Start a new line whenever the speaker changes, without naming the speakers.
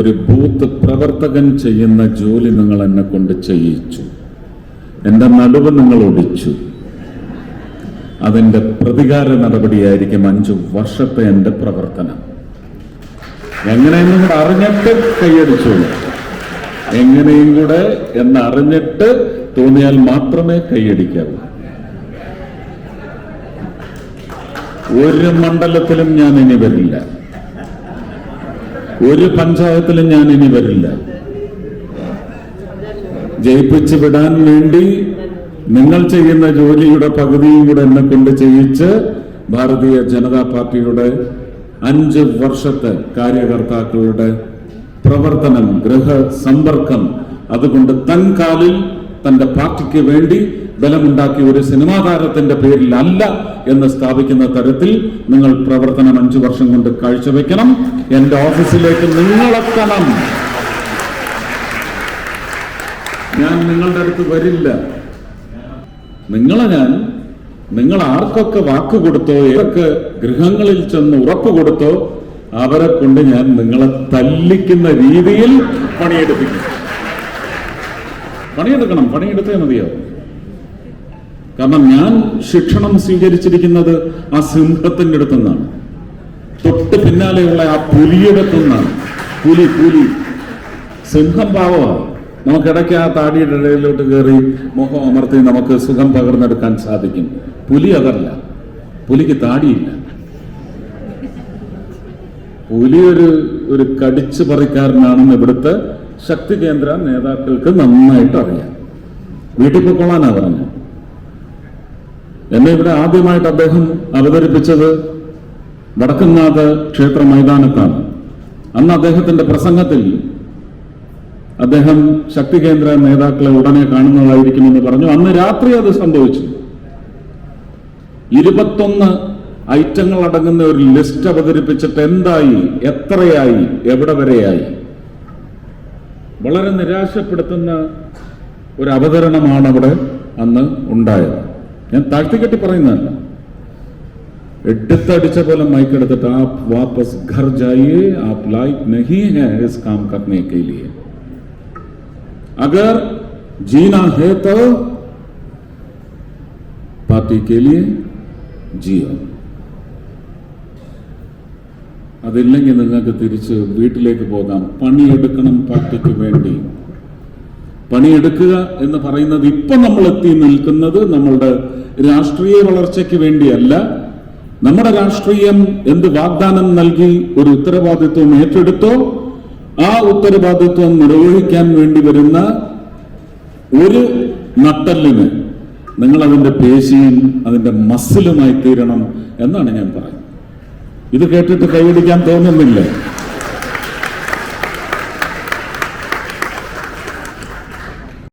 ഒരു ബൂത്ത് പ്രവർത്തകൻ ചെയ്യുന്ന ജോലി നിങ്ങൾ എന്നെ കൊണ്ട് ചെയ്യിച്ചു. എന്റെ നടുവ് നിങ്ങൾ ഒടിച്ചു. അതിന്റെ പ്രതികാര നടപടിയായിരിക്കും അഞ്ചു വർഷത്തെ എന്റെ പ്രവർത്തനം. എങ്ങനെയെന്നും കൂടെ അറിഞ്ഞിട്ട് കൈയടിച്ചോളൂ എങ്ങനെയും കൂടെ എന്നറിഞ്ഞിട്ട് തോന്നിയാൽ മാത്രമേ കൈയടിക്കാവൂ. ഒരു മണ്ഡലത്തിലും ഞാൻ ഇനി വരില്ല. ഒരു പഞ്ചായത്തിലും ഞാൻ ഇനി വരില്ല. ജയിപ്പിച്ചു വിടാൻ വേണ്ടി നിങ്ങൾ ചെയ്യുന്ന ജോലിയുടെ പകുതിയും കൂടെ എന്നെ കൊണ്ട് ചെയ്യിച്ച് ഭാരതീയ ജനതാ പാർട്ടിയുടെ അഞ്ച് വർഷത്തെ കാര്യകർത്താക്കളുടെ പ്രവർത്തനം ഗൃഹ സമ്പർക്കം അതുകൊണ്ട് തൻ കാലിൽ തന്റെ പാർട്ടിക്ക് വേണ്ടി ബലമുണ്ടാക്കിയ ഒരു സിനിമാ താരത്തിന്റെ പേരിൽ അല്ല എന്ന് സ്ഥാപിക്കുന്ന തരത്തിൽ നിങ്ങൾ പ്രവർത്തനം അഞ്ചു വർഷം കൊണ്ട് കാഴ്ചവെക്കണം. എന്റെ ഓഫീസിലേക്ക് നിങ്ങളെത്തണം. ഞാൻ നിങ്ങളുടെ അടുത്ത് വരില്ല. നിങ്ങളെ ഞാൻ നിങ്ങൾ ആർക്കൊക്കെ വാക്ക് കൊടുത്തോ ഏതൊക്കെ ഗൃഹങ്ങളിൽ ചെന്ന് ഉറപ്പ് കൊടുത്തോ അവരെ കൊണ്ട് ഞാൻ നിങ്ങളെ തല്ലിക്കുന്ന രീതിയിൽ പണിയെടുപ്പിക്കും. പണിയെടുക്കണം പണിയെടുത്തേ മതിയോ? കാരണം ഞാൻ ശിക്ഷണം സ്വീകരിച്ചിരിക്കുന്നത് ആ സിംഹത്തിന്റെ അടുത്തു നിന്നാണ് തൊട്ട് പിന്നാലെയുള്ള ആ പുലിയുടെ നിന്നാണ് പുലി പുലി. സിംഹം പാവമാണ്. നമുക്കിടയ്ക്ക് ആ താടിയുടെ ഇടയിലോട്ട് കയറി മുഖം അമർത്തി നമുക്ക് സുഖം പകർന്നെടുക്കാൻ സാധിക്കും. പുലി അതല്ല. പുലിക്ക് താടിയില്ല. പുലി ഒരു ഒരു കടിച്ചു പറിക്കാരനാണെന്ന് ഇവിടുത്തെ ശക്തി കേന്ദ്ര നേതാക്കൾക്ക് നന്നായിട്ട് അറിയാം. വീട്ടിൽ പൊക്കോളാനാ പറഞ്ഞു എന്നെ ഇവിടെ ആദ്യമായിട്ട് അദ്ദേഹം അവതരിപ്പിച്ചത് വടക്കുന്നാഥ് ക്ഷേത്ര മൈതാനത്താണ്. അന്ന് അദ്ദേഹത്തിന്റെ പ്രസംഗത്തിൽ അദ്ദേഹം ശക്തി കേന്ദ്ര നേതാക്കളെ ഉടനെ കാണുന്നതായിരിക്കുമെന്ന് പറഞ്ഞു. അന്ന് രാത്രി അത് സംഭവിച്ചു. ഇരുപത്തൊന്ന് ഐറ്റങ്ങൾ അടങ്ങുന്ന ഒരു ലിസ്റ്റ് അവതരിപ്പിച്ചിട്ട് എന്തായി എത്രയായി എവിടെ വരെയായി? വളരെ നിരാശപ്പെടുത്തുന്ന ഒരു അവതരണമാണ് അവിടെ അന്ന് ഉണ്ടായത്. ഞാൻ താഴ്ത്തിക്കെട്ടി പറയുന്നതല്ല. എടുത്തടിച്ച പോലെ മൈക്കെടുത്തിട്ട് ആപ് വാപ്പസ് ഘർ ജായേ ആപ് ലൈക്ക് നഹി ഹെ കാം കർണേ കെ അഗർ जीना है तो പാർട്ടി के लिए जियो അതില്ലെങ്കിൽ നിങ്ങൾക്ക് തിരിച്ച് വീട്ടിലേക്ക് പോകാം. പണിയെടുക്കണം പാർട്ടിക്ക് വേണ്ടി. പണിയെടുക്കുക എന്ന് പറയുന്നത് ഇപ്പൊ നമ്മൾ എത്തി നിൽക്കുന്നത് നമ്മളുടെ രാഷ്ട്രീയ വളർച്ചയ്ക്ക് വേണ്ടിയല്ല. നമ്മുടെ രാഷ്ട്രീയം എന്ത് വാഗ്ദാനം നൽകി ഒരു ഉത്തരവാദിത്വം ഏറ്റെടുത്തോ ആ ഉത്തരവാദിത്വം നിർവഹിക്കാൻ വേണ്ടി വരുന്ന ഒരു നട്ടലിന് നിങ്ങൾ അതിന്റെ പേശിയും അതിന്റെ മസിലുമായി തീരണം എന്നാണ് ഞാൻ പറയുന്നത്. ഇത് കേട്ടിട്ട് കൈയടിക്കാൻ തോന്നുന്നില്ലേ.